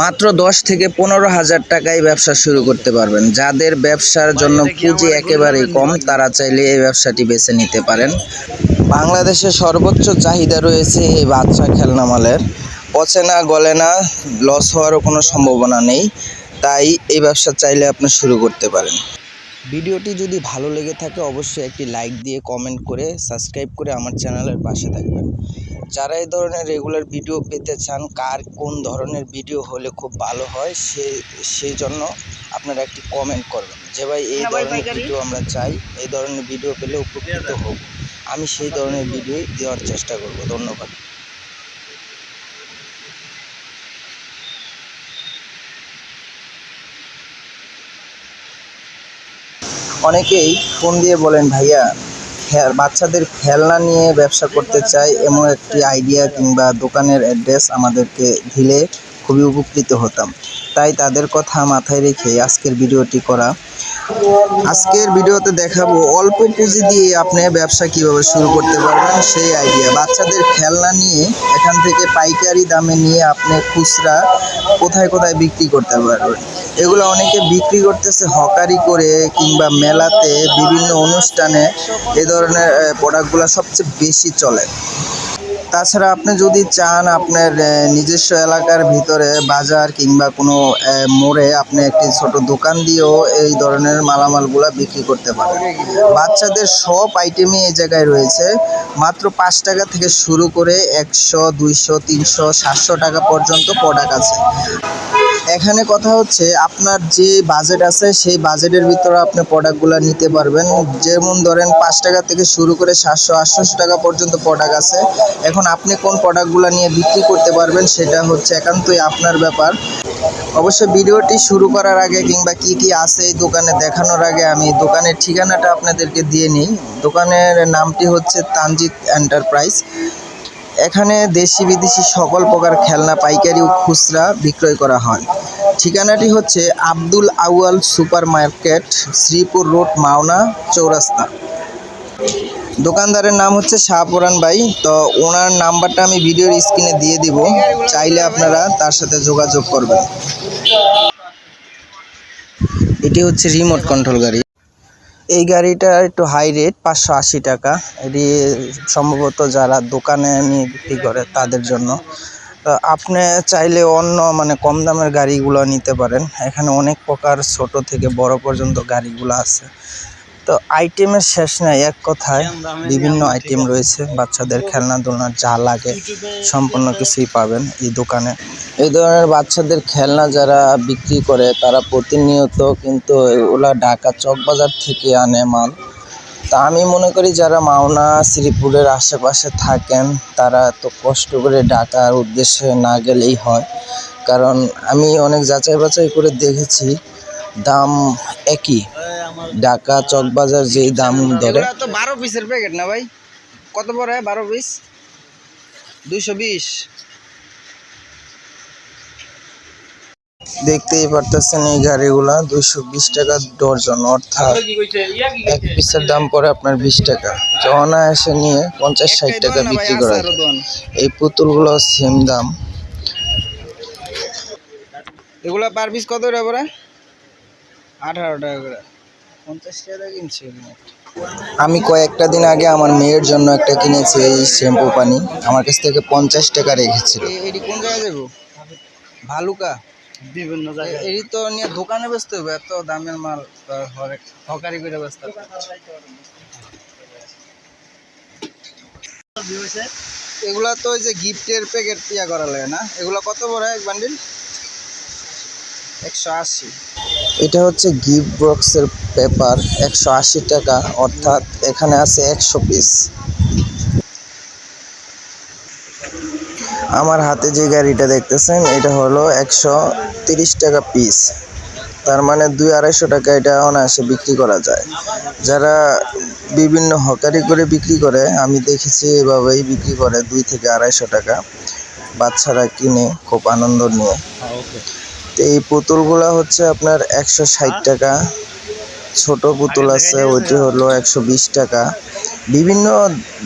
মাত্র দশ থেকে পনেরো হাজার টাকায় ব্যবসা শুরু করতে পারবেন। যাদের ব্যবসার জন্য পুঁজি একেবারেই কম, তারা চাইলে এই ব্যবসাটি বেছে নিতে পারেন। বাংলাদেশে সর্বোচ্চ চাহিদা রয়েছে এই বাচ্চা খেলনা মালের। পচে না গলে না লস হওয়ারও কোনো সম্ভাবনা নেই। তাই এই ব্যবসা চাইলে আপনি শুরু করতে পারেন। ভিডিওটি যদি ভালো লেগে থাকে, অবশ্যই একটি লাইক দিয়ে কমেন্ট করে সাবস্ক্রাইব করে আমার চ্যানেলের পাশে থাকবেন। যারা এই ধরনের রেগুলার ভিডিও পেতে চান কার কোন ধরনের ভিডিও হলে খুব ভালো হয় সে সেই জন্য আপনারা একটি কমেন্ট করবেন। যে ভাই এই ধরনের ভিডিও আমরা চাই এই ধরনের ভিডিও পেলে উপকৃত হব। আমি সেই ধরনের ভিডিও দেওয়ার চেষ্টা করব। ধন্যবাদ। অনেকেই ফোন দিয়ে বলেন ভাইয়া বাচ্চাদের খেলনা নিয়ে ব্যবসা করতে চাই এমন একটি আইডিয়া কিংবা দোকানের অ্যাড্রেস আমাদেরকে দিলে খুবই উপকৃত হতাম। তাই তাদের কথা মাথায় রেখে আজকের ভিডিওটি করা। আজকের ভিডিওতে দেখাবো অল্প পুঁজি দিয়ে আপনি ব্যবসা কীভাবে শুরু করতে পারবেন সেই আইডিয়া বাচ্চাদের খেলনা নিয়ে, এখান থেকে পাইকারি দামে নিয়ে আপনি খুচরা কোথায় কোথায় বিক্রি করতে পারবেন? এগুলো অনেকে বিক্রি করতেছে হকারি করে কিংবা মেলাতে, বিভিন্ন অনুষ্ঠানে এ ধরনের প্রোডাক্টগুলো সবচেয়ে বেশি চলে। তাছাড়া আপনি যদি চান আপনার নিজস্ব এলাকার ভিতরে, বাজার কিংবা কোনো মোড়ে আপনি একটি ছোট দোকান দিয়েও এই ধরনের মালামালগুলো বিক্রি করতে পারেন। বাচ্চাদের সব আইটেমই এই জায়গায় রয়েছে। মাত্র পাঁচ টাকা থেকে শুরু করে একশো, দুইশো, তিনশো, সাতশো টাকা পর্যন্ত প্রোডাক্ট আছে। এখানে কথা হচ্ছে, আপনার যে বাজেট আছে, সেই বাজেটের ভিতরে আপনি প্রোডাক্টগুলো নিতে পারবেন। যেমন ধরেন, পাঁচ টাকা থেকে শুরু করে সাতশো, আটশোশো টাকা পর্যন্ত প্রোডাক্ট আছে। এখন আপনি কোন প্রোডাক্টগুলো নিয়ে বিক্রি করতে পারবেন, সেটা হচ্ছে একান্তই আপনার ব্যাপার। অবশ্য ভিডিওটি শুরু করার আগে কিংবা কি কি আছে এই দোকানে দেখানোর আগে আমি দোকানের ঠিকানাটা আপনাদেরকে দিয়ে নিই। দোকানের নামটি হচ্ছে তানজিৎ এন্টারপ্রাইজ। এখানে দেশি বিদেশি সকল প্রকার খেলনা, পাইকারি ও খুচরা বিক্রয় করা হয়। ঠিকানাটি হচ্ছে Abdul Awal super market Sreepur road, Mawna Chowrasta. দোকানদারের নাম হচ্ছে শাহপুরান ভাই। তো ওনার নাম্বারটা আমি ভিডিওর স্ক্রিনে দিয়ে দিব। চাইলে আপনারা তার সাথে যোগাযোগ করবেন। এটি হচ্ছে রিমোট কন্ট্রোল গাড়ি। এই গাড়িটা একটু হাই রেট পাঁচশো আশি টাকা। এটি সম্ভবত যারা দোকানে নিয়ে বিক্রি করে তাদের জন্য। আপনি চাইলে অন্য মানে কম দামের গাড়িগুলো নিতে পারেন। এখানে অনেক প্রকার ছোট থেকে বড় পর্যন্ত গাড়িগুলো আছে। তো আইটেমের শেষ নাই এক কথায়। বিভিন্ন আইটেম রয়েছে বাচ্চাদের খেলনা দোলনা যা লাগে সম্পূর্ণ কিছুই পাবেন এই দোকানে। এই ধরনের বাচ্চাদের খেলনা যারা বিক্রি করে তারা প্রতিনিয়ত কিন্তু এগুলা ঢাকা চকবাজার থেকে আনে মাল। তা আমি মনে করি যারা মাওনা শ্রীপুরের আশেপাশে থাকেন তারা তো কষ্ট করে ঢাকার উদ্দেশ্যে না গেলেই হয়। কারণ আমি অনেক যাচাই বাছাই করে দেখেছি দাম একই। ঢাকা চকবাজার যেই দাম ধরে। তো বারো পিসের প্যাকেট না ভাই? কত পড়ে বারো পিস? দুইশো বিশ। দেখতেই পারতেছেন এই গাড়িগুলা দুইশো বিশ টাকা ডর্জন অর্থাৎ এক পিসের দাম পড়ে আপনার বিশ টাকা। তো অনায়াসে নিয়ে পঞ্চাশ ষাট টাকা বিক্রি করা। এই পুতুলগুলো সেম দাম। এগুলা পার পিস কত টাকা পড়ে আঠারো টাকা করে। আমি কয়েকটা দিন আগে আমার মেয়ের জন্য একটা কিনেছি এই শ্যাম্পু পানি। আমার কাছ থেকে পঞ্চাশ টাকা রেখেছিল। এটি কোন জায়গায় যাব? ভালুকা? বিভিন্ন জায়গায়। এই তো নিয়ে দোকানে বেচতে হবে এত দামের মাল হকারি করে হবে। এগুলা তো ওই যে গিফটের প্যাকেট ইয়া করা লাগে না? এগুলা কত বড় এক বান্ডিল? একশো আশি। এটা হচ্ছে গিফট বক্সের পেপার, একশো আশি টাকা, অর্থাৎ এখানে আছে একশো পিস। আমার হাতে যে গাড়িটা দেখতেছেন, এটা হলো একশো তিরিশ টাকা পিস। তার মানে দুই আড়াইশো টাকা এটা অনায়াসে বিক্রি করা যায়। যারা বিভিন্ন হকারি করে বিক্রি করে, আমি দেখেছি এভাবেই বিক্রি করে দুই থেকে আড়াইশো টাকা। বাচ্চারা কিনে, খুব আনন্দ নিয়ে। এই পুতুলগুলা হচ্ছে আপনার একশো ষাট টাকা। ছোট পুতুল আছে ওইটি হলো একশো বিশ টাকা। বিভিন্ন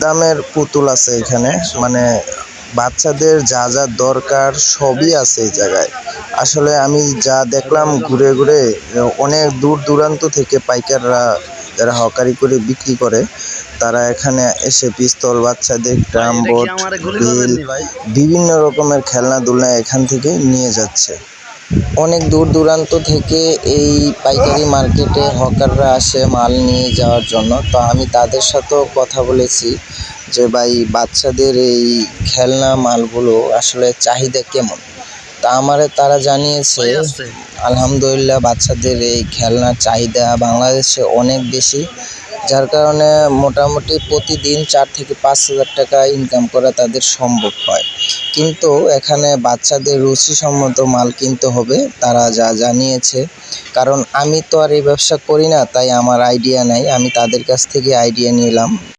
দামের পুতুল আছে এখানে মানে বাচ্চাদের যা যা দরকার সবই আছে এই জায়গায়। আসলে আমি যা দেখলাম ঘুরে ঘুরে অনেক দূর দূরান্ত থেকে পাইকাররা যারা হকারি করে বিক্রি করে তারা এখানে এসে পিস্তল বাচ্চাদের ট্রাম বোর্ড বিভিন্ন রকমের খেলনাধুলা এখান থেকে নিয়ে যাচ্ছে। অনেক দূর দূরান্ত থেকে এই পাইকারি মার্কেটে হকাররা আসে মাল নিয়ে যাওয়ার জন্য। তো আমি তাদের সাথেও কথা বলেছি যে ভাই বাচ্চাদের এই খেলনা মালগুলো আসলে চাহিদা কেমন? তা আমারে তারা জানিয়েছে আলহামদুলিল্লাহ বাচ্চাদের এই খেলনার চাহিদা বাংলাদেশে অনেক বেশি। যার কারণে মোটামুটি প্রতিদিন চার থেকে পাঁচ হাজার টাকা ইনকাম করা তাদের সম্ভব হয়। কিন্তু এখানে বাচ্চাদের রুচিসম্মত মাল কিনতে হবে, তারা যা জানিয়েছে। কারণ আমি তো আর এই ব্যবসা করি না, তাই আমার আইডিয়া নাই, আমি তাদের কাছ থেকে আইডিয়া নিলাম।